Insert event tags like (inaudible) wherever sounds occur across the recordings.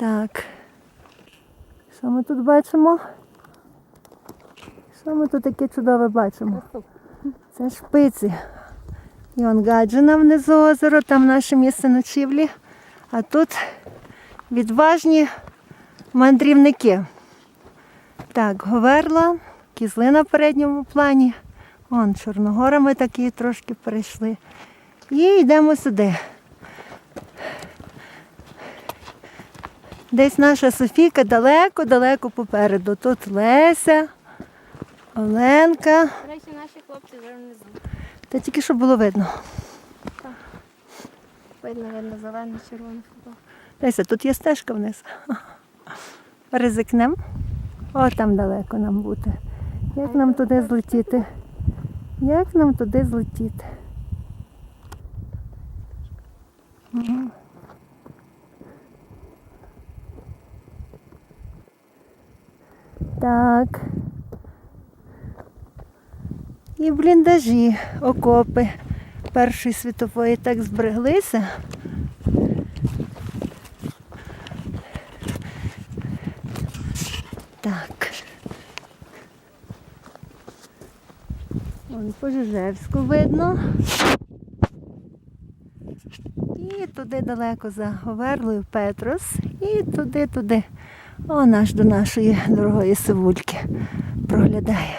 Так. Що ми тут бачимо? Що ми тут таке чудове бачимо? Це шпиці. І он гаджина внизу озеро, там наше місце ночівлі. А тут відважні мандрівники. Так, Говерла, кізли на передньому плані. Вон Чорногорами такі трошки перейшли. І йдемо сюди. Десь наша Софійка далеко-далеко попереду. Тут Леся, Оленка. До речі, наші хлопці вже внизу. Та тільки що було видно. Видно, видно, зелений, червоний футбол. Леся, тут є стежка вниз. (laughs) Ризикнем. О, там далеко нам бути. Як нам туди злетіти? Як нам туди злетіти? Мгм. Так. І бліндажі, окопи Першої світової так збереглися. Так. Вон Пожежевську видно. І туди далеко за Говерлою Петрос. І туди, туди. ж до нашої дорогої сивульки проглядає.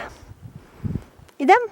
Ідемо?